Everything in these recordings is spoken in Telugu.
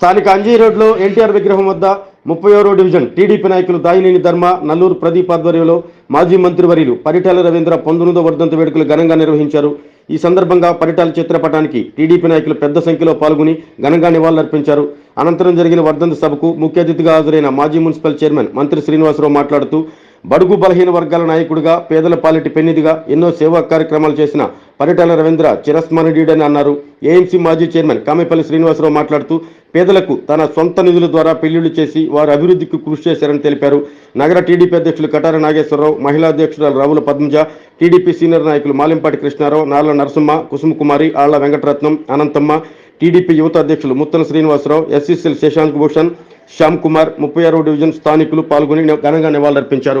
స్థానిక అంజీ రోడ్లో ఎన్టీఆర్ విగ్రహం వద్ద ముప్పై ఆరో డివిజన్ టీడీపీ నాయకులు దాయినేని ధర్మ నల్లూరు ప్రదీప్ ఆధ్వర్యంలో మాజీ మంత్రివర్యులు పరిటాల రవీంద్ర పంతొమ్మిదో వర్ధంత వేడుకలు ఘనంగా నిర్వహించారు. ఈ సందర్భంగా పరిటాల చిత్రపటానికి టీడీపీ నాయకులు పెద్ద సంఖ్యలో పాల్గొని ఘనంగా నివాళులర్పించారు. అనంతరం జరిగిన వర్ధంత సభకు ముఖ్య అతిథిగా హాజరైన మాజీ మున్సిపల్ చైర్మన్ మంత్రి శ్రీనివాసరావు మాట్లాడుతూ బడుగు బలహీన వర్గాల నాయకుడిగా పేదల పాలిటి పెన్నిదిగా ఎన్నో సేవా కార్యక్రమాలు చేసిన పరిటాల రవీంద్ర చిరస్మరణీయుడని అన్నారు. ఏఎంసీ మాజీ చైర్మన్ కామేపల్లి శ్రీనివాసరావు మాట్లాడుతూ పేదలకు తన సొంత నిధుల ద్వారా పెళ్ళిళ్ళు చేసి వారి అభివృద్ధికి కృషి చేశారని తెలిపారు. నగర టీడీపీ అధ్యక్షులు కటార నాగేశ్వరరావు మహిళా అధ్యక్షురాలు రావుల పద్మజ టీడీపీ సీనియర్ నాయకులు మాలింపాటి కృష్ణారావు నార్ల నరసింహ కుసుమకుమారి ఆళ్ళ వెంకటరత్నం అనంతమ్మ టీడీపీ యువత అధ్యక్షులు ముత్తన శ్రీనివాసరావు ఎస్సీసీఎల్ శశాంక్ భూషణ్ శ్యామ్ కుమార్ ముప్పై ఆరో డివిజన్ స్థానికులు పాల్గొని ఘనంగా నివాళులర్పించారు.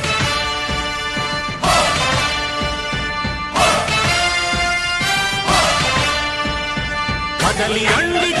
కదలి అండి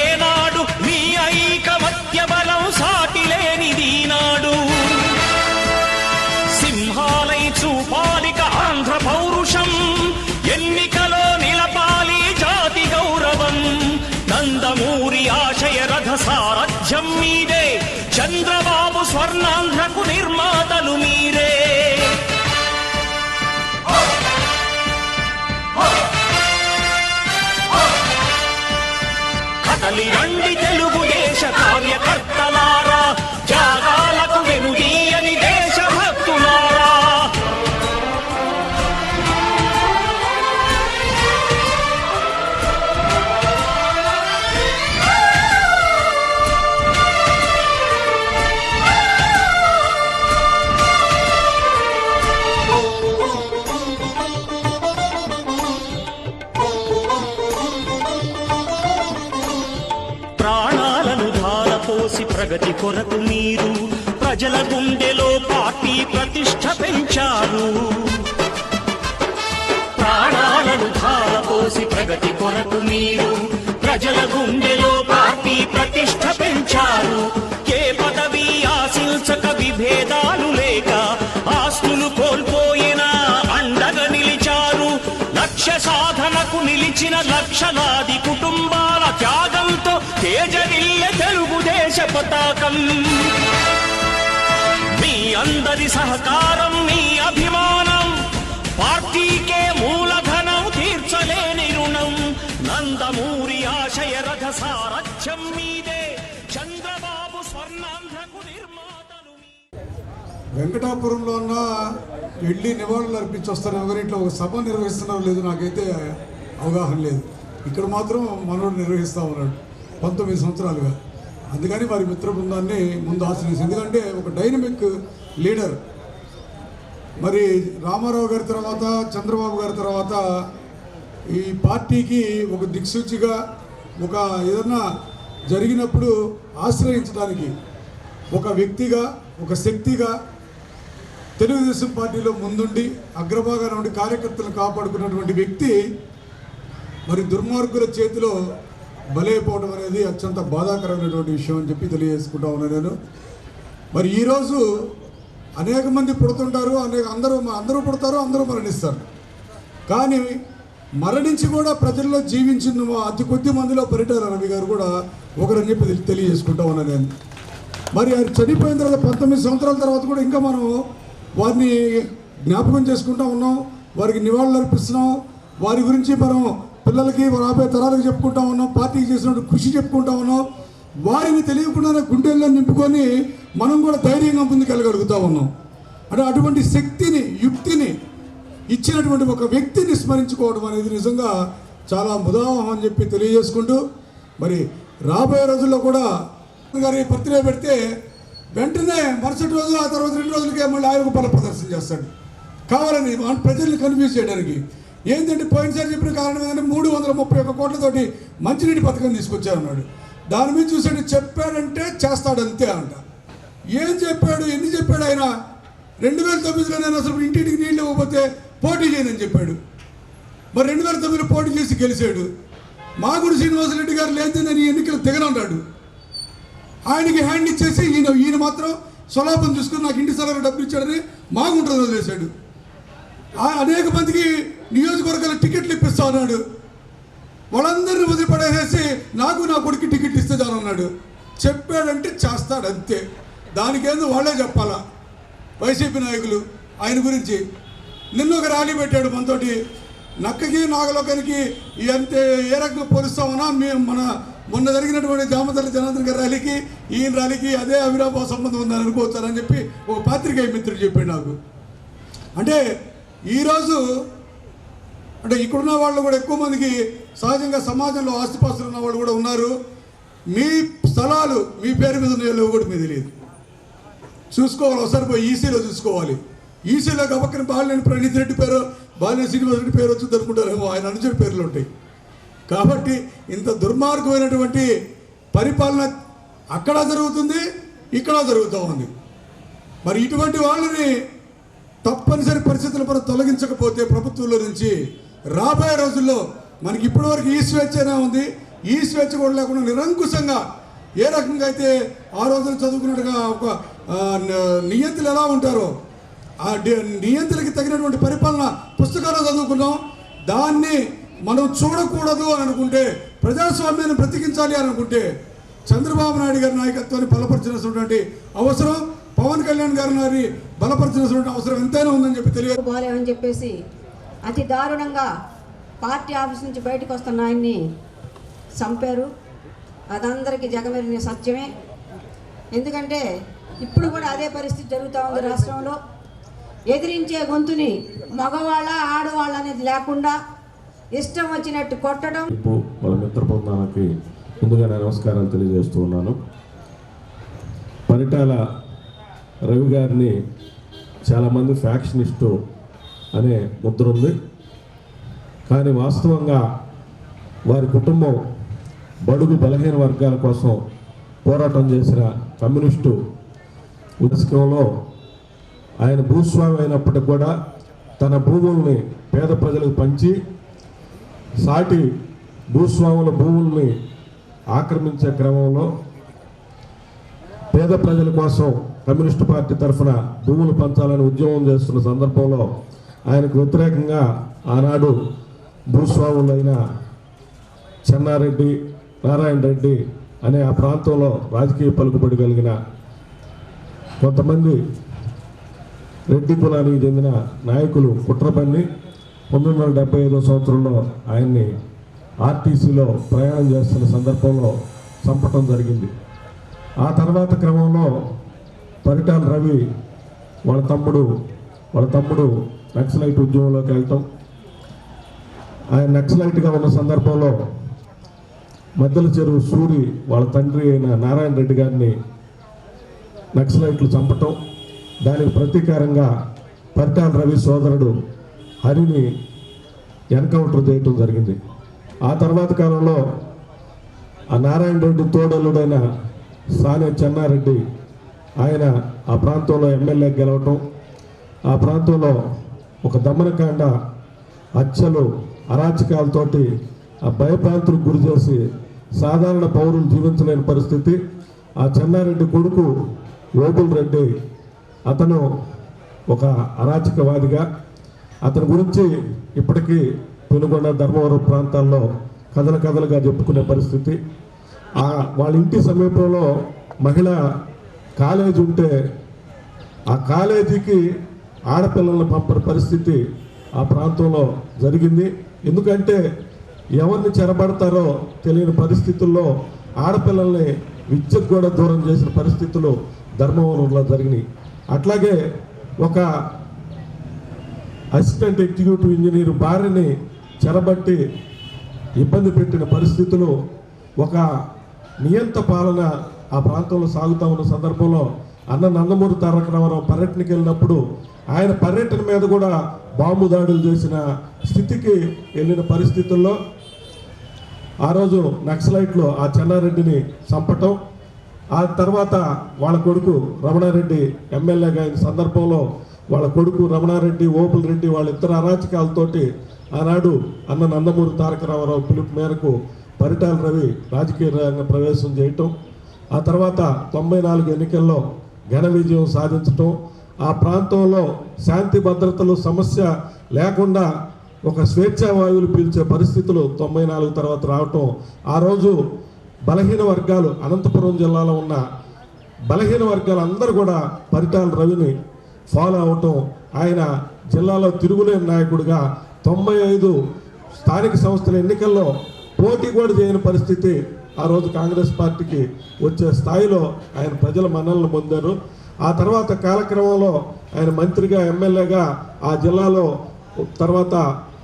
ఐకమత్య బలం సాటి లేనిది నాడు సింహాలై చూపాలిక ఆంధ్ర పౌరుషం ఎన్నికలో నిలపాలి జాతి గౌరవం. నందమూరి ఆశయ రథ సారథ్యం మీదే చంద్రబాబు స్వర్ణాంధ్రకు నిర్మాతలు మీరే. కదలి రండి వారి కొరకు మీరు ప్రజల గుండెలో పార్టీ ప్రతిష్ట పెంచారు. ప్రాణాలను ధారపోసి ప్రగతి కొరకు మీరు ప్రజల గుండెలో పార్టీ ప్రతిష్ట పెంచారు. ఏ పదవి ఆశించక విభేదాలు లక్ష్య సాధనకు నిలిచిన లక్షలాది కుటుంబాల త్యాగంతో తేజరిల్ల తెలుగుదేశ పతాకం. మీ అందరి సహకారం మీ అభిమానం పార్టీ వెంకటాపురంలో ఉన్న వెళ్ళి నివాళులు అర్పించొస్తారు కానీ ఒక సభ నిర్వహిస్తున్నారో లేదు నాకైతే అవగాహన లేదు. ఇక్కడ మాత్రం మనోడు నిర్వహిస్తూ ఉన్నాడు పంతొమ్మిది సంవత్సరాలుగా. అందుకని వారి మిత్ర బృందాన్ని ముందు ఆశ్రయించింది ఎందుకంటే ఒక డైనమిక్ లీడర్. మరి రామారావు గారి తర్వాత చంద్రబాబు గారి తర్వాత ఈ పార్టీకి ఒక దిక్సూచిగా ఒక ఏదన్నా జరిగినప్పుడు ఆశ్రయించడానికి ఒక వ్యక్తిగా ఒక శక్తిగా తెలుగుదేశం పార్టీలో ముందుండి అగ్రభాగాన ఉండి కార్యకర్తలను కాపాడుకున్నటువంటి వ్యక్తి మరి దుర్మార్గుల చేతిలో బలైపోవడం అనేది అత్యంత బాధాకరమైనటువంటి విషయం అని చెప్పి తెలియజేసుకుంటా ఉన్నాను నేను. మరి ఈరోజు అనేక మంది పుడుతుంటారు అనేక అందరూ అందరూ పుడతారు అందరూ మరణిస్తారు. కానీ మరణించి కూడా ప్రజల్లో జీవించిన అతి కొద్ది మందిలో పరిటాల రవి గారు కూడా ఒకరని చెప్పి తెలియజేసుకుంటా ఉన్నాను నేను. మరి ఆయన చనిపోయిన తర్వాత పంతొమ్మిది సంవత్సరాల తర్వాత కూడా ఇంకా మనం వారిని జ్ఞాపకం చేసుకుంటూ ఉన్నాం వారికి నివాళులు అర్పిస్తున్నాం వారి గురించి మనం పిల్లలకి రాబోయే తరాలకు చెప్పుకుంటా ఉన్నాం పార్టీకి చేసినట్టు కృషి చెప్పుకుంటా ఉన్నాం. వారిని తెలియకుండానే గుండెల్లో నింపుకొని మనం కూడా ధైర్యంగా ముందుకెళ్ళగలుగుతూ ఉన్నాం. అంటే అటువంటి శక్తిని యుక్తిని ఇచ్చినటువంటి ఒక వ్యక్తిని స్మరించుకోవడం అనేది నిజంగా చాలా ముదావహం అని చెప్పి తెలియజేసుకుంటూ మరి రాబోయే రోజుల్లో కూడా గారి బర్త్డే పెడితే వెంటనే మరుసటి రోజు ఆ తర్వాత రెండు రోజులకే మళ్ళీ ఆయన బల ప్రదర్శన చేస్తాడు. కావాలని ప్రజల్ని కన్ఫ్యూజ్ చేయడానికి. ఏంటంటే పోయినసారి చెప్పిన కారణం ఏంటంటే మూడు వందల ముప్పై ఒక్క కోట్లతోటి మంచినీటి పథకం తీసుకొచ్చారన్నాడు దాని మీద చూసాడు చెప్పాడంటే చేస్తాడు అంతే అంట. ఏం చెప్పాడు ఎన్ని చెప్పాడు ఆయన? రెండు వేల తొమ్మిదిలో నేను అసలు ఇంటింటికి నీళ్ళు ఇవ్వకపోతే పోటీ చేయనని చెప్పాడు. మరి రెండు వేల తొమ్మిదిలో పోటీ చేసి గెలిచాడు. మాగుడు శ్రీనివాసరెడ్డి గారు లేదని నేను ఎన్నికలు దిగనన్నాడు ఆయనకి హ్యాండ్ ఇచ్చేసి ఈయన ఈయన మాత్రం స్వలాభం చూసుకుని నాకు ఇంటి స్థలంలో డబ్బులు ఇచ్చాడని మాగుంటుంది వదిలేశాడు. అనేక మందికి నియోజకవర్గాల టికెట్లు ఇప్పిస్తా అన్నాడు. వాళ్ళందరినీ వదిలిపడేసేసి నాకు నా కొడుకు టికెట్ ఇస్తే చాలన్నాడు చెప్పాడంటే చేస్తాడు అంతే. దానికేందో వాళ్ళే చెప్పాలా? వైసీపీ నాయకులు ఆయన గురించి. నిన్న ఒక ర్యాలీ పెట్టాడు మనతోటి. నక్కకి నాగలోకానికి అంతే ఏ రకంగా పోలుస్తామన్నా మేము మన మొన్న జరిగినటువంటి జామతల జనార్దన్ గారి ర్యాలీకి ఈయన ర్యాలీకి అదే అవినాభావ సంబంధం ఉందని అనుకోవచ్చారని చెప్పి ఒక పాత్రికేయ మిత్రుడు చెప్పాడు నాకు. అంటే ఈరోజు అంటే ఇక్కడున్న వాళ్ళు కూడా ఎక్కువ మందికి సహజంగా సమాజంలో ఆస్తిపాస్తులు ఉన్న వాళ్ళు కూడా ఉన్నారు. మీ స్థలాలు మీ పేరు మీద ఉన్నాయో లేవో కూడా మీకు తెలియదు. చూసుకోవాలి ఒకసారి పోయి ఈసీలో చూసుకోవాలి. ఈసీలో గబక్కన బాలినేని ప్రణీత్ రెడ్డి పేరు బాలినేని శ్రీనివాస్ రెడ్డి పేరు వచ్చింది అనుకుంటారేమో ఆయన అనుచరి పేర్లు ఉంటాయి. కాబట్టి ఇంత దుర్మార్గమైనటువంటి పరిపాలన అక్కడ జరుగుతుంది ఇక్కడ జరుగుతూ ఉంది. మరి ఇటువంటి వాళ్ళని తప్పనిసరి పరిస్థితుల మనం తొలగించకపోతే ప్రభుత్వంలో నుంచి రాబోయే రోజుల్లో మనకి ఇప్పటివరకు ఈ స్వేచ్ఛనే ఉంది. ఈ స్వేచ్ఛ కూడా లేకుండా నిరంకుశంగా ఏ రకంగా అయితే ఆ రోజున చదువుకున్నట్టుగా ఒక నియంతులు నియంత్రులు ఎలా ఉంటారో ఆ నియంతులకి తగినటువంటి పరిపాలన పుస్తకాలు చదువుకున్నాం. దాన్ని మనం చూడకూడదు అని అనుకుంటే ప్రజాస్వామ్యాన్ని బ్రతికించాలి అని అనుకుంటే చంద్రబాబు నాయుడు గారి నాయకత్వాన్ని బలపరచినటువంటి అవసరం పవన్ కళ్యాణ్ గారి నారి బలపరచినటువంటి అవసరం ఎంతైనా ఉందని చెప్పి తెలియదు. పోలేమని చెప్పేసి అతి దారుణంగా పార్టీ ఆఫీస్ నుంచి బయటకు వస్తున్న ఆయన్ని చంపారు. అదందరికీ జగమెరిగిన సత్యమే. ఎందుకంటే ఇప్పుడు కూడా అదే పరిస్థితి జరుగుతూ ఉంది రాష్ట్రంలో. ఎదిరించే గొంతుని మగవాళ్ళ ఆడవాళ్ళ అనేది లేకుండా ఇష్టం వచ్చినట్టు కొట్టడం. వాళ్ళ మిత్ర బృందానికి ముందుగా నమస్కారాలు తెలియజేస్తూ ఉన్నాను. పరిటాల రవి గారిని చాలామంది ఫ్యాక్షనిస్టు అనే ముద్ర ఉంది. కానీ వాస్తవంగా వారి కుటుంబం బడుగు బలహీన వర్గాల కోసం పోరాటం చేసిన కమ్యూనిస్టు ఉద్యమంలో ఆయన భూస్వామి అయినప్పటికి కూడా తన భూముల్ని పేద ప్రజలకు పంచి సాటి భూస్వాముల భూముల్ని ఆక్రమించే క్రమంలో పేద ప్రజల కోసం కమ్యూనిస్టు పార్టీ తరఫున భూములు పంచాలని ఉద్యమం చేస్తున్న సందర్భంలో ఆయనకు వ్యతిరేకంగా ఆనాడు భూస్వాములైన చెన్నారెడ్డి నారాయణ రెడ్డి అనే ఆ ప్రాంతంలో రాజకీయ పలుకుబడి కలిగిన కొంతమంది రెడ్డి కులానికి చెందిన నాయకులు కుట్రపన్ని పంతొమ్మిది వందల డెబ్బై ఐదో సంవత్సరంలో ఆయన్ని ఆర్టీసీలో ప్రయాణం చేస్తున్న సందర్భంలో చంపటం జరిగింది. ఆ తర్వాత క్రమంలో పరిటాల రవి వాళ్ళ తమ్ముడు వాళ్ళ తమ్ముడు నక్సలైట్ ఉద్యమంలోకి వెళ్ళటం. ఆయన నక్సలైట్గా ఉన్న సందర్భంలో మద్దల చెరువు సూరి వాళ్ళ తండ్రి అయిన నారాయణ రెడ్డి గారిని నక్సలైట్లు చంపటం. దానికి ప్రతీకారంగా పరిటాల రవి సోదరుడు హరిని ఎన్కౌంటర్ చేయటం జరిగింది. ఆ తర్వాత కాలంలో ఆ నారాయణ రెడ్డి తోడలుడైన సానే చెన్నారెడ్డి ఆయన ఆ ప్రాంతంలో ఎమ్మెల్యే గెలవటం ఆ ప్రాంతంలో ఒక దమనకాండ హత్యలు అరాచకాలతోటి ఆ భయభ్రాంతులకు గురి చేసి సాధారణ పౌరులు జీవించలేని పరిస్థితి. ఆ చెన్నారెడ్డి కొడుకు ఓబుల్ రెడ్డి అతను ఒక అరాచకవాదిగా అతని గురించి ఇప్పటికీ పెనుగొండ ధర్మవరం ప్రాంతాల్లో కథల కథలుగా చెప్పుకునే పరిస్థితి. వాళ్ళ ఇంటి సమీపంలో మహిళ కాలేజీ ఉంటే ఆ కాలేజీకి ఆడపిల్లలను పంపని పరిస్థితి ఆ ప్రాంతంలో జరిగింది. ఎందుకంటే ఎవరిని చెరబడతారో తెలియని పరిస్థితుల్లో ఆడపిల్లల్ని విద్యకు కూడా దూరం చేసిన పరిస్థితులు ధర్మవరంలో జరిగినాయి. అట్లాగే ఒక అసిస్టెంట్ ఎగ్జిక్యూటివ్ ఇంజనీర్ భార్యని చెరబట్టి ఇబ్బంది పెట్టిన పరిస్థితులు ఒక నియంత పాలన ఆ ప్రాంతంలో సాగుతూ ఉన్న సందర్భంలో అన్న నందమూరి తారక రామారావు పర్యటనకి వెళ్ళినప్పుడు ఆయన పర్యటన మీద కూడా బాంబు దాడులు చేసిన స్థితికి వెళ్ళిన పరిస్థితుల్లో ఆ రోజు నక్సలైట్లో ఆ చెన్నారెడ్డిని చంపటం ఆ తర్వాత వాళ్ళ కొడుకు రమణారెడ్డి ఎమ్మెల్యేగా అయిన సందర్భంలో వాళ్ళ కొడుకు రమణారెడ్డి ఓపుల రెడ్డి వాళ్ళ ఇద్దరు అరాచకాలతోటి ఆనాడు అన్న నందమూరి తారక రామారావు పిలుపు మేరకు పరిటాల రవి రాజకీయ రంగ ప్రవేశం చేయటం ఆ తర్వాత తొంభై నాలుగు ఎన్నికల్లో ఘన విజయం సాధించటం ఆ ప్రాంతంలో శాంతి భద్రతలు సమస్య లేకుండా ఒక స్వేచ్ఛా వాయువులు పీల్చే పరిస్థితులు తొంభై నాలుగు తర్వాత రావటం ఆ రోజు బలహీన వర్గాలు అనంతపురం జిల్లాలో ఉన్న బలహీన వర్గాలు అందరూ కూడా పరిటాల రవిని ఫాలో అవటం ఆయన జిల్లాలో తిరుగులేని నాయకుడిగా తొంభై ఐదు స్థానిక సంస్థల ఎన్నికల్లో పోటీ కూడా చేయని పరిస్థితి ఆ రోజు కాంగ్రెస్ పార్టీకి వచ్చే స్థాయిలో ఆయన ప్రజల మన్నలను పొందారు. ఆ తర్వాత కాలక్రమంలో ఆయన మంత్రిగా ఎమ్మెల్యేగా ఆ జిల్లాలో తర్వాత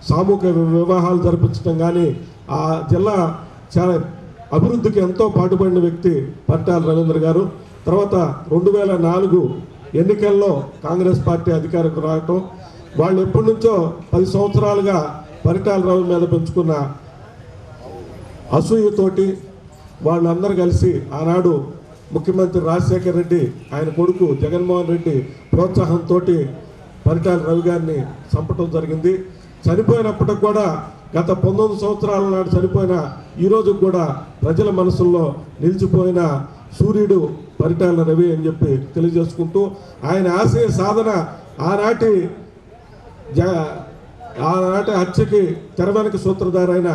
సామూహిక వివాహాలు జరిపించడం కానీ ఆ జిల్లా చాలా అభివృద్ధికి ఎంతో పాటుపడిన వ్యక్తి పట్టాల రవీంద్ర గారు. తర్వాత రెండు వేల నాలుగు ఎన్నికల్లో కాంగ్రెస్ పార్టీ అధికారకు రావటం వాళ్ళు ఎప్పటి నుంచో పది సంవత్సరాలుగా పరిటాల రవి మీద పెంచుకున్న అసూయతోటి వాళ్ళందరూ కలిసి ఆనాడు ముఖ్యమంత్రి రాజశేఖర రెడ్డి ఆయన కొడుకు జగన్మోహన్ రెడ్డి ప్రోత్సాహంతో పరిటాల రవి గారిని చంపటం జరిగింది. చనిపోయినప్పటికి కూడా గత పంతొమ్మిది సంవత్సరాల నాడు చనిపోయిన ఈరోజు కూడా ప్రజల మనసుల్లో నిలిచిపోయిన సూర్యుడు పరిటాల రవి అని చెప్పి తెలియజేసుకుంటూ ఆయన ఆశయ సాధన ఆనాటి ఆనాటి హత్యకి తెరవెనక సూత్రధారైన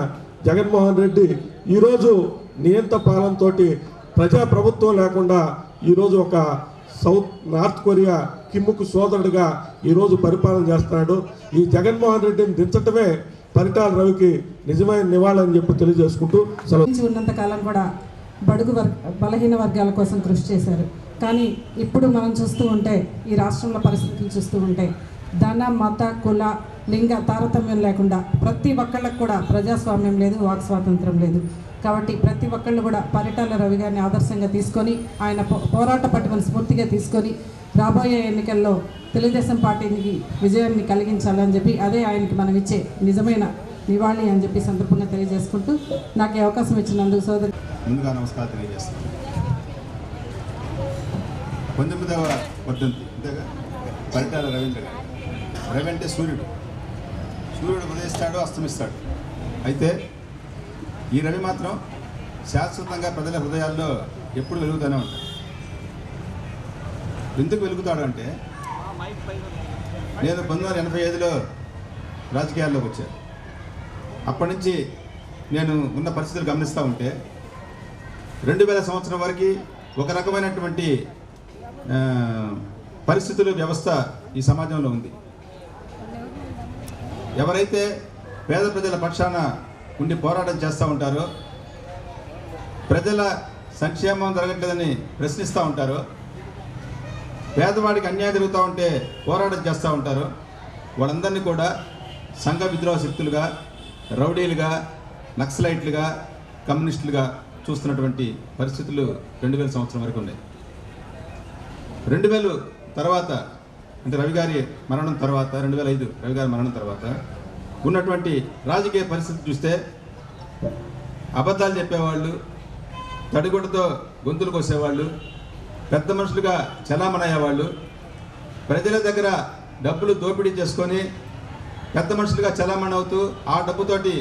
జగన్మోహన్ రెడ్డి ఈరోజు నియంత పాలనతో ప్రజా ప్రభుత్వం లేకుండా ఈరోజు ఒక సౌత్ నార్త్ కొరియా కిమ్ముకు సోదరుడిగా ఈరోజు పరిపాలన చేస్తున్నాడు. ఈ జగన్మోహన్ రెడ్డిని దించటమే పరిటాల రవికి నిజమైన నివాళని చెప్పి తెలియజేసుకుంటూ సెలవు. ఉన్నంతకాలం కూడా బడుగు వర్గ బలహీన వర్గాల కోసం కృషి చేశారు. కానీ ఇప్పుడు మనం చూస్తూ ఉంటే ఈ రాష్ట్రంలో పరిస్థితులు చూస్తూ ఉంటే ధన మత కుల లింగ తారతమ్యం లేకుండా ప్రతి ఒక్కళ్ళకు కూడా ప్రజాస్వామ్యం లేదు వాక్ స్వాతంత్రం లేదు. కాబట్టి ప్రతి ఒక్కళ్ళు కూడా పరిటాల రవి గారిని ఆదర్శంగా తీసుకొని ఆయన పో- పోరాట పట్టుకుని స్ఫూర్తిగా తీసుకొని రాబోయే ఎన్నికల్లో తెలుగుదేశం పార్టీకి విజయాన్ని కలిగించాలని చెప్పి అదే ఆయనకి మనం ఇచ్చే నిజమైన నివాళి అని చెప్పి సందర్భంగా తెలియజేసుకుంటూ నాకు అవకాశం ఇచ్చినందుకు సోదరి ముందుగా నమస్కారం తెలియజేస్తాను పంతొమ్మిదవ వర్ధంతి అంతేగా పరిటాల రవీంద్ర గారు రవి అంటే సూర్యుడు. సూర్యుడు ఉదయిస్తాడు అస్తమిస్తాడు. అయితే ఈ రవి మాత్రం శాశ్వతంగా ప్రజల హృదయాల్లో ఎప్పుడు వెలుగుతూనే ఉంటాడు. ఎందుకు వెలుగుతాడు అంటే నేను పంతొమ్మిది వందల ఎనభై ఐదులో రాజకీయాల్లోకి వచ్చాను. అప్పటి నుంచి నేను ఉన్న పరిస్థితులు గమనిస్తూ ఉంటే రెండు వేల సంవత్సరం వరకు ఒక రకమైనటువంటి పరిస్థితులు వ్యవస్థ ఈ సమాజంలో ఉంది. ఎవరైతే పేద ప్రజల పక్షాన ఉండి పోరాటం చేస్తూ ఉంటారో ప్రజల సంక్షేమం జరగట్లేదని ప్రశ్నిస్తూ ఉంటారో పేదవాడికి అన్యాయం జరుగుతూ ఉంటే పోరాటం చేస్తూ ఉంటారు వాళ్ళందరినీ కూడా సంఘ విద్రోహ శక్తులుగా రౌడీలుగా నక్సలైట్లుగా కమ్యూనిస్టులుగా చూస్తున్నటువంటి పరిస్థితులు రెండు వేల సంవత్సరం వరకు ఉన్నాయి. రెండు వేలు తర్వాత అంటే రవి గారి మరణం తర్వాత రెండు వేల ఐదు రవి గారి మరణం తర్వాత ఉన్నటువంటి రాజకీయ పరిస్థితి చూస్తే అబద్ధాలు చెప్పేవాళ్ళు తడిగుడ్డతో గొంతులు కోసేవాళ్ళు పెద్ద మనుషులుగా చలామణయ్యేవాళ్ళు ప్రజల దగ్గర డబ్బులు దోపిడీ చేసుకొని పెద్ద మనుషులుగా చలామణి అవుతూ ఆ డబ్బుతోటి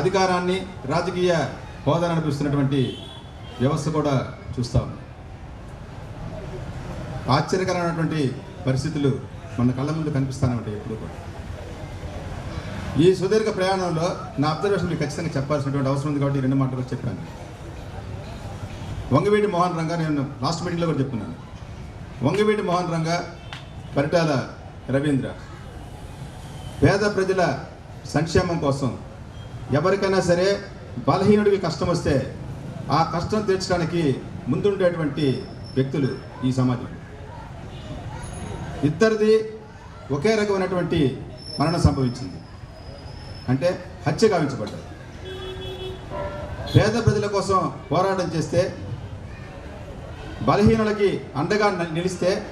అధికారాన్ని రాజకీయ హోదా అనిపిస్తున్నటువంటి వ్యవస్థ కూడా చూస్తాం ఆశ్చర్యకరమైనటువంటి పరిస్థితులు మన కళ్ళ ముందు కనిపిస్తానంటే ఎప్పుడు కూడా. ఈ సుదీర్ఘ ప్రయాణంలో నా అబ్జర్వేషన్ మీకు ఖచ్చితంగా చెప్పాల్సినటువంటి అవసరం ఉంది కాబట్టి రెండు మాటలు చెప్పాను. వంగవీటి మోహన్ రంగా నేను లాస్ట్ మీటింగ్లో కూడా చెప్తున్నాను వంగవీటి మోహన్ రంగా పరిటాల రవీంద్ర. పేద ప్రజల సంక్షేమం కోసం ఎవరికైనా సరే బలహీనుడికి కష్టం వస్తే ఆ కష్టం తీర్చడానికి ముందుండేటువంటి వ్యక్తులు ఈ సమాజం. ఇద్దరిది ఒకే రకమైనటువంటి మరణం సంభవించింది. అంటే హత్య గావించబడ్డారు. పేద ప్రజల కోసం పోరాటం చేస్తే బలహీనులకి అండగా నిలిస్తే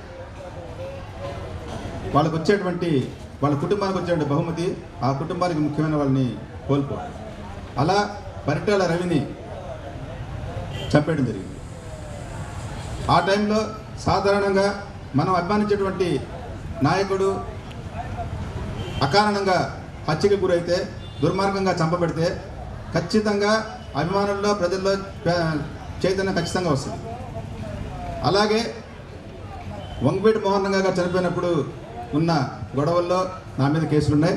వాళ్ళకు వచ్చేటువంటి వాళ్ళ కుటుంబానికి వచ్చే బహుమతి ఆ కుటుంబానికి ముఖ్యమైన వాళ్ళని కోల్పోవడం. అలా పరిటాల రవిని చంపేయడం జరిగింది. ఆ టైంలో సాధారణంగా మనం అభిమానించేటువంటి నాయకుడు అకారణంగా హత్యకు గురైతే దుర్మార్గంగా చంపబెడితే ఖచ్చితంగా అభిమానుల్లో ప్రజల్లో చైతన్యం ఖచ్చితంగా వస్తుంది. అలాగే వంగపేటి మోహన్ రంగా గారు చనిపోయినప్పుడు ఉన్న గొడవల్లో నా మీద కేసులు ఉన్నాయి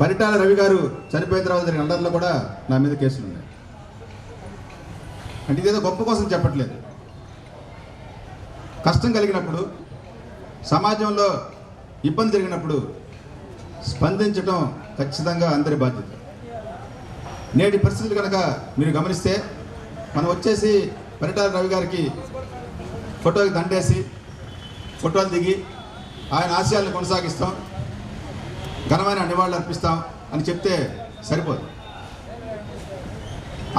పరిటాల రవి గారు చనిపోయిన తర్వాత జరిగిన అండర్లో కూడా నా మీద కేసులు ఉన్నాయి అంటే ఇదేదో గొప్ప కోసం చెప్పట్లేదు. కష్టం కలిగినప్పుడు సమాజంలో ఇబ్బంది జరిగినప్పుడు స్పందించడం ఖచ్చితంగా అందరి బాధ్యత. నేటి పరిస్థితులు కనుక మీరు గమనిస్తే మనం వచ్చేసి పరిటాల రవి గారికి ఫోటోకి దండేసి ఫోటోలు దిగి ఆయన ఆశయాలను కొనసాగిస్తాం. ఘనమైన నివాళులు అర్పిస్తాం అని చెప్తే సరిపోదు.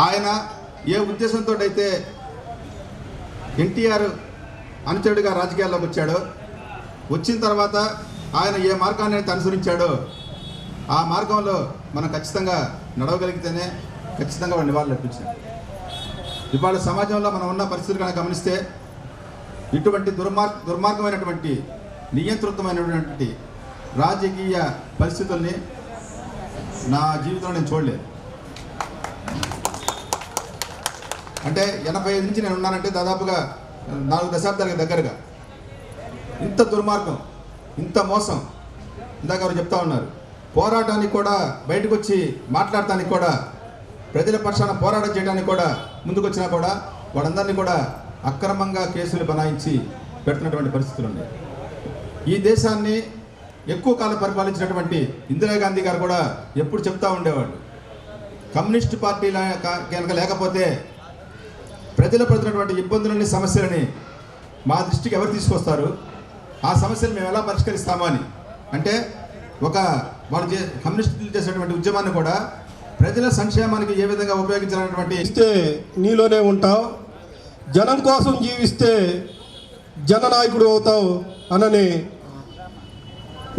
ఆయన ఏ ఉద్దేశంతో అయితే ఎన్టీఆర్ అనుచరుడిగా రాజకీయాల్లోకి వచ్చాడో వచ్చిన తర్వాత ఆయన ఏ మార్గాన్ని అయితే అనుసరించాడో ఆ మార్గంలో మనం ఖచ్చితంగా నడవగలిగితేనే ఖచ్చితంగా వాళ్ళు నివాళులు అర్పించాం ఇవాళ సమాజంలో మనం ఉన్న పరిస్థితులు కనుక గమనిస్తే ఇటువంటి దుర్మార్గ దుర్మార్గమైనటువంటి నియంత్రితమైనటువంటి రాజకీయ పరిస్థితుల్ని నా జీవితంలో నేను చూడలేదు. అంటే ఎనభై ఐదు నుంచి నేను ఉన్నానంటే దాదాపుగా నాలుగు దశాబ్దాలకు దగ్గరగా. ఇంత దుర్మార్గం ఇంత మోసం. ఇందాక ఎవరు చెప్తా ఉన్నారు. పోరాటానికి కూడా బయటకు వచ్చి మాట్లాడటానికి కూడా ప్రజల పక్షాన పోరాటం చేయడానికి కూడా ముందుకొచ్చినా కూడా వాడందరినీ కూడా అక్రమంగా కేసులు బనాయించి పెట్టినటువంటి పరిస్థితులు ఉన్నాయి ఈ దేశాన్ని ఎక్కువ కాలం పరిపాలించినటువంటి ఇందిరాగాంధీ గారు కూడా ఎప్పుడు చెప్తా ఉండేవాళ్ళు. కమ్యూనిస్ట్ పార్టీ కనుక లేకపోతే ప్రజలు పడుతున్నటువంటి ఇబ్బందులని సమస్యలని మా దృష్టికి ఎవరు తీసుకొస్తారు? ఆ సమస్యలు మేము ఎలా పరిష్కరిస్తామా అని. అంటే ఒక వాళ్ళు చే కమ్యూనిస్టులు చేసినటువంటి ఉద్యమాన్ని కూడా ప్రజల సంక్షేమానికి ఏ విధంగా ఉపయోగించాలనేటువంటి ఇస్తే నీలోనే ఉంటావు. జనం కోసం జీవిస్తే జననాయకుడు అవుతావు అనని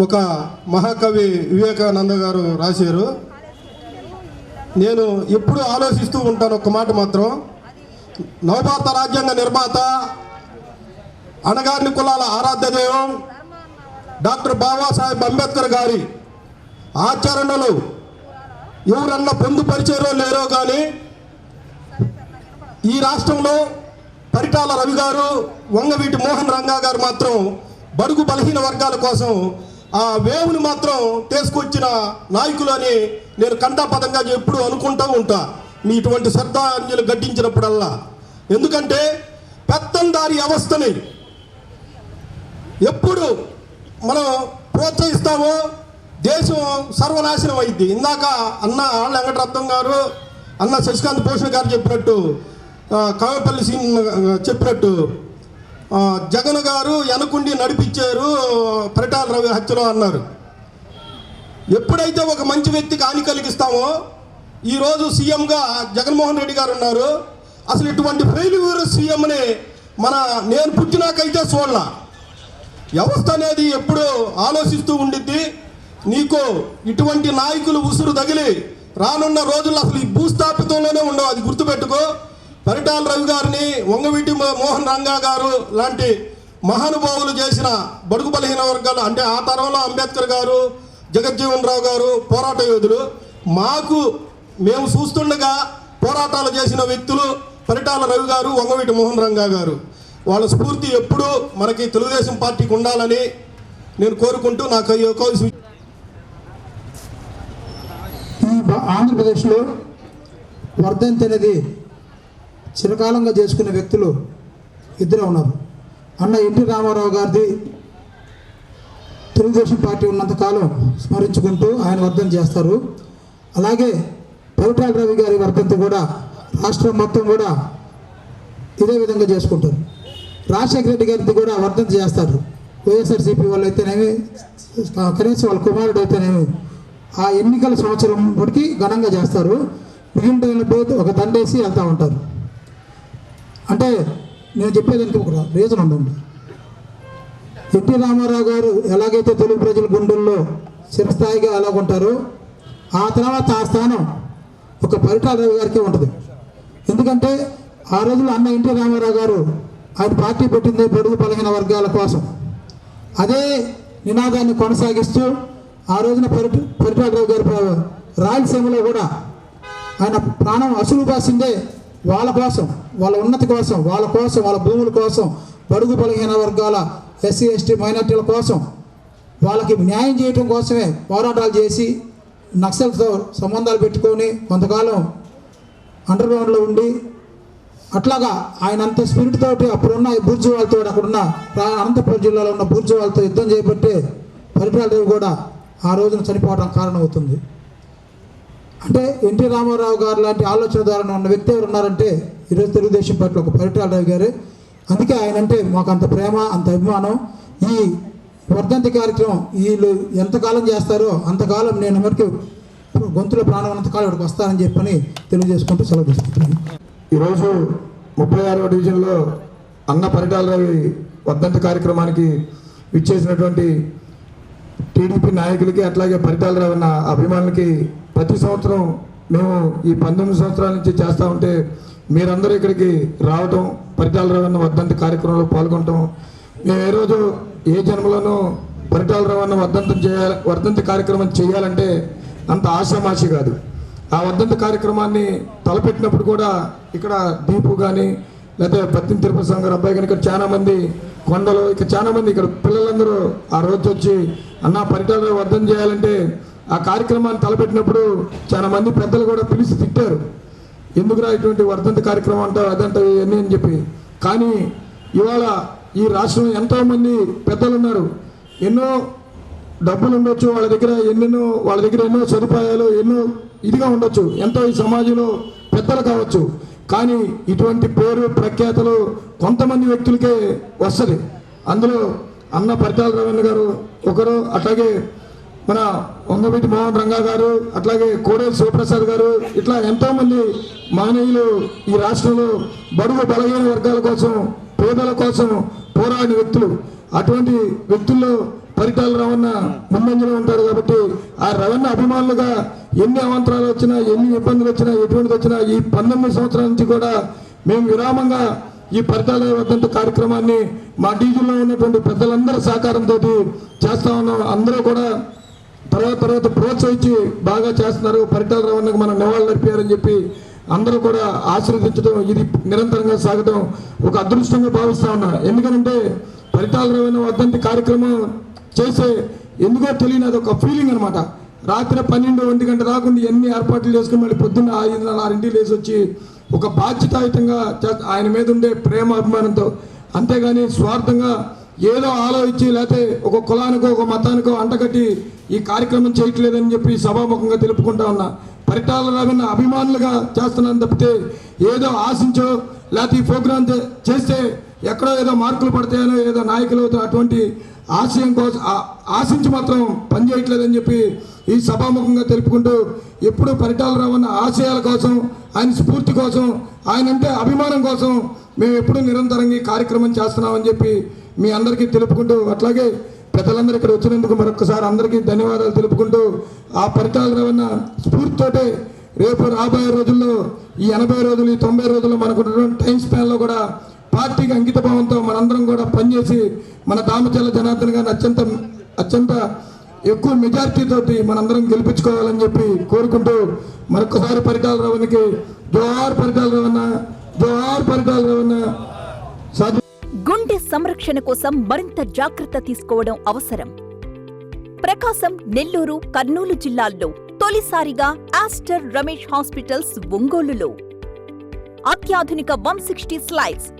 ఒక మహాకవి వివేకానంద గారు రాశారు. నేను ఎప్పుడు ఆలోచిస్తూ ఉంటాను ఒక మాట మాత్రం. నవభారత రాజ్యాంగ నిర్మాత అణగారిన కులాల ఆరాధ్య దైవం డాక్టర్ బాబాసాహెబ్ అంబేద్కర్ గారి ఆచరణలు ఎవరన్నా పొందుపరిచారో లేరో కానీ ఈ రాష్ట్రంలో పరిటాల రవి గారు వంగవీటి మోహన్ రంగా గారు మాత్రం బడుగు బలహీన వర్గాల కోసం ఆ వేవుని మాత్రం తీసుకొచ్చిన నాయకులు అని నేను కంఠాపదంగా ఎప్పుడు అనుకుంటూ ఉంటా. మీ ఇటువంటి శ్రద్ధాంజలు గడ్డించినప్పుడల్లా. ఎందుకంటే పెత్తందారి వ్యవస్థని ఎప్పుడు మనం ప్రోత్సహిస్తామో దేశం సర్వనాశనం అయింది ఇందాక అన్న ఆళ్ళ వెంకటరత్నం గారు అన్న శశికాంత్ భూషణ్ గారు చెప్పినట్టు కావపల్లి సింగ్ చెప్పినట్టు జగన్ గారు వెనకుండి నడిపించారు పరిటాల రవి హత్యలో అన్నారు. ఎప్పుడైతే ఒక మంచి వ్యక్తికి హాని కలిగిస్తామో ఈరోజు సీఎంగా జగన్మోహన్ రెడ్డి గారు ఉన్నారు. అసలు ఇటువంటి ఫెయిల్యూర్ సీఎంని మన నేను పుట్టినాకైతే చూడాల. వ్యవస్థ అనేది ఎప్పుడు ఆలోచిస్తూ ఉండిద్ది. నీకు ఇటువంటి నాయకులు ఉసురు తగిలి రానున్న రోజుల్లో అసలు ఈ భూస్థాపితంలోనే ఉండవు. అది గుర్తుపెట్టుకో. పరిటాల రవి గారిని వంగవీటి మోహన్ రంగా గారు లాంటి మహానుభావులు చేసిన బడుగు బలహీన వర్గాలు అంటే ఆ తరంలో అంబేద్కర్ గారు జగజ్జీవన్ రావు గారు పోరాట యోధులు. మాకు మేము చూస్తుండగా పోరాటాలు చేసిన వ్యక్తులు పరిటాల రవి గారు వంగవీటి మోహన్ రంగా గారు. వాళ్ళ స్ఫూర్తి ఎప్పుడూ మనకి తెలుగుదేశం పార్టీకి ఉండాలని నేను కోరుకుంటూ నాకు ఈ అవకాశం ఆంధ్రప్రదేశ్లో వర్ధంతి అనేది చిరకాలంగా చేసుకునే వ్యక్తులు ఇద్దరే ఉన్నారు. అన్న ఎన్టీ రామారావు గారిది తెలుగుదేశం పార్టీ ఉన్నంతకాలం స్మరించుకుంటూ ఆయన వర్ధంతి చేస్తారు. అలాగే పరిటాల రవి గారి వర్ధంతి కూడా రాష్ట్రం మొత్తం కూడా ఇదే విధంగా చేసుకుంటారు. రాజశేఖర రెడ్డి గారిది కూడా వర్ధంతి చేస్తారు. వైఎస్ఆర్సీపీ వాళ్ళు అయితేనేమి కనీసం వాళ్ళ కుమారుడు అయితేనేమి ఆ ఎన్నికల సంవత్సరం వరకు ఘనంగా చేస్తారు. మిగిలిన పోతే ఒక దండేసి వెళ్తూ ఉంటారు. అంటే నేను చెప్పేదానికి ఒక రీజన్ ఉందండి. ఎన్టీ రామారావు గారు ఎలాగైతే తెలుగు ప్రజల గుండెల్లో చిరస్థాయిగా ఎలాగుంటారో ఆ తర్వాత ఆ స్థానం ఒక పరిటారావు గారికే గారికి ఉంటుంది. ఎందుకంటే ఆ రోజుల్లో అన్న ఎన్టీ రామారావు గారు ఆయన పార్టీ పెట్టింది బడుగు బలహీన వర్గాల కోసం. అదే నినాదాన్ని కొనసాగిస్తూ ఆ రోజున పరిట పరిటారావు గారి రాయలసీమలో కూడా ఆయన ప్రాణం అసలు బాసిందే వాళ్ళ కోసం వాళ్ళ ఉన్నతి కోసం వాళ్ళ కోసం వాళ్ళ భూముల కోసం పరుగు బలహీన వర్గాల ఎస్సీ ఎస్టీ మైనార్టీల కోసం వాళ్ళకి న్యాయం చేయటం కోసమే పోరాటాలు చేసి నక్సల్తో సంబంధాలు పెట్టుకొని కొంతకాలం అండర్ గ్రౌండ్లో ఉండి అట్లాగా ఆయన అంత స్పిరిట్ తోటి అప్పుడున్న ఈ వాళ్ళతో అక్కడున్న అనంతపురం జిల్లాలో ఉన్న బుర్జు వాళ్ళతో యుద్ధం చేపట్టే పరిటాలదేవి కూడా ఆ రోజున చనిపోవడం కారణమవుతుంది. అంటే ఎన్టీ రామారావు గారు లాంటి ఆలోచన ద్వారా ఉన్న వ్యక్తి ఎవరు ఉన్నారంటే ఈరోజు తెలుగుదేశం పార్టీ ఒక పరిటాల రావు గారు. అందుకే ఆయన అంటే మాకు అంత ప్రేమ అంత అభిమానం. ఈ వర్ధంతి కార్యక్రమం వీళ్ళు ఎంతకాలం చేస్తారో అంతకాలం నేను వరకు గొంతులో ప్రాణం అంతకాలం ఇక్కడికి వస్తానని చెప్పని తెలియజేసుకుంటూ సెలవు ఈరోజు ముప్పై ఆరవ డివిజన్లో అన్న పరిటాల వర్ధంతి కార్యక్రమానికి విచ్చేసినటువంటి టీడీపీ నాయకులకి అట్లాగే పరిటాలరావు అన్న అభిమానులకి ప్రతి సంవత్సరం మేము ఈ పంతొమ్మిది సంవత్సరాల నుంచి చేస్తూ ఉంటే మీరందరూ ఇక్కడికి రావటం పరిటాల రవాణా అన్న వర్ధంతి కార్యక్రమంలో పాల్గొనటం మేము ఏ రోజు ఏ జన్మలోనూ పరిటాల రవాణా వర్ధంతం చేయాలి వర్ధంతి కార్యక్రమం చేయాలంటే అంత ఆశామాషి కాదు. ఆ వర్ధంతి కార్యక్రమాన్ని తలపెట్టినప్పుడు కూడా ఇక్కడ దీపు కానీ లేకపోతే పత్తిన తిరుపతి స్వామి అబ్బాయి కానీ ఇక్కడ చాలామంది కొండలు ఇక్కడ చాలా మంది ఇక్కడ పిల్లలందరూ ఆ రోజు వచ్చి అన్న పరిటాల వర్ధం చేయాలంటే ఆ కార్యక్రమాన్ని తలపెట్టినప్పుడు చాలా మంది పెద్దలు కూడా పిలిచి తిట్టారు. ఎందుకురా ఇటువంటి వర్ధంత కార్యక్రమం అంటావు అదంటావు ఇవన్నీ అని చెప్పి. కానీ ఇవాళ ఈ రాష్ట్రం ఎంతోమంది పెద్దలు ఉన్నారు. ఎన్నో డబ్బులు ఉండొచ్చు వాళ్ళ దగ్గర ఎన్నెన్నో వాళ్ళ దగ్గర ఎన్నో సదుపాయాలు ఎన్నో ఇదిగా ఉండొచ్చు. ఎంతో ఈ సమాజంలో పెద్దలు కావచ్చు. కానీ ఇటువంటి పేరు ప్రఖ్యాతలు కొంతమంది వ్యక్తులకే వస్తుంది. అందులో అన్న పరిటాల రవీంద్ర గారు ఒకరు అట్లాగే మన వంగవీటి మోహన్ రంగా గారు అట్లాగే కోడేరు శివప్రసాద్ గారు ఇట్లా ఎంతోమంది మానవులు ఈ రాష్ట్రంలో బడుగు బలహీన వర్గాల కోసం పేదల కోసం పోరాడిన వ్యక్తులు. అటువంటి వ్యక్తుల్లో పరిటాల రవణ ముందంజలో ఉంటారు కాబట్టి ఆ రవణ అభిమానులుగా ఎన్ని అవంతరాలు వచ్చినా ఎన్ని ఇబ్బందులు వచ్చినా ఎటువంటిది వచ్చినా ఈ పంతొమ్మిది సంవత్సరాల నుంచి కూడా మేము విరామంగా ఈ పరిటాల వద్ద కార్యక్రమాన్ని మా డీజిల్లో ఉన్నటువంటి పెద్దలందరి సహకారంతో చేస్తా ఉన్నాం. అందరూ కూడా తర్వాత తర్వాత ప్రోత్సహించి బాగా చేస్తున్నారు. పరిటాల రవణకు మనం నివాళులు అర్పారని చెప్పి అందరూ కూడా ఆశీర్వదించడం ఇది నిరంతరంగా సాగడం ఒక అదృష్టంగా భావిస్తా ఉన్నా. ఎందుకంటే పరిటాల రవణ వద్దంటి కార్యక్రమం చేసే ఎందుకో తెలియని అది ఒక ఫీలింగ్ అనమాట రాత్రి పన్నెండు ఒంటి గంట రాకుండా ఎన్ని ఏర్పాట్లు చేసుకుని మళ్ళీ పొద్దున్న ఐదున్నర ఆరింటికి లేచి వచ్చి ఒక బాధ్యతాయుతంగా ఆయన మీద ఉండే ప్రేమ అభిమానంతో అంతేగాని స్వార్థంగా ఏదో ఆలోచించి లేకపోతే ఒక కులానికో ఒక మతానికో అంటగట్టి ఈ కార్యక్రమం చేయట్లేదని చెప్పి సభాముఖంగా తెలుపుకుంటా ఉన్నా. పరిటాల రవణ అభిమానులుగా చేస్తున్నాను తప్పితే ఏదో ఆశించో లేకపోతే ఈ ప్రోగ్రాం చేస్తే ఎక్కడో ఏదో మార్కులు పడతాయనో ఏదో నాయకులు అవుతాయో అటువంటి ఆశయం కోసం ఆశించి మాత్రం పనిచేయట్లేదని చెప్పి ఈ సభాముఖంగా తెలుపుకుంటూ ఎప్పుడు పరిటాల రావన్న ఆశయాల కోసం ఆయన స్ఫూర్తి కోసం ఆయన అంటే అభిమానం కోసం మేము ఎప్పుడు నిరంతరంగా ఈ కార్యక్రమం చేస్తున్నామని చెప్పి మీ అందరికీ తెలుపుకుంటూ అట్లాగే పెద్దలందరూ ఇక్కడ వచ్చినందుకు మరొకసారి అందరికీ ధన్యవాదాలు తెలుపుకుంటూ ఆ పరిటాల రావన్న స్ఫూర్తితోటే రేపు రాబోయే రోజుల్లో ఈ ఎనభై రోజులు ఈ తొంభై రోజుల్లో మనకు టైం స్పాన్లో కూడా పార్టీకి అంకిత భావంతో మనందరం కూడా పనిచేసి మన దామచల్ల జనార్దన్ గారిని అత్యంత అత్యంత ఎక్కువ మెజార్టీ మనందరం గెలిపించుకోవాలని చెప్పి కోరుకుంటూ మరొకసారి పరిటాల రవణకి జోహార్ పరిటాల రవణ జోహార్ పరిటాల రవణ గుండె సంరక్షణ కోసం మరింత జాగ్రత్త తీసుకోవడం అవసరం. ప్రకాశం నెల్లూరు కర్నూలు జిల్లాల్లో తొలిసారిగా ఆస్టర్ రమేష్ హాస్పిటల్స్ ఒంగోలులో. అత్యాధునిక one sixty slides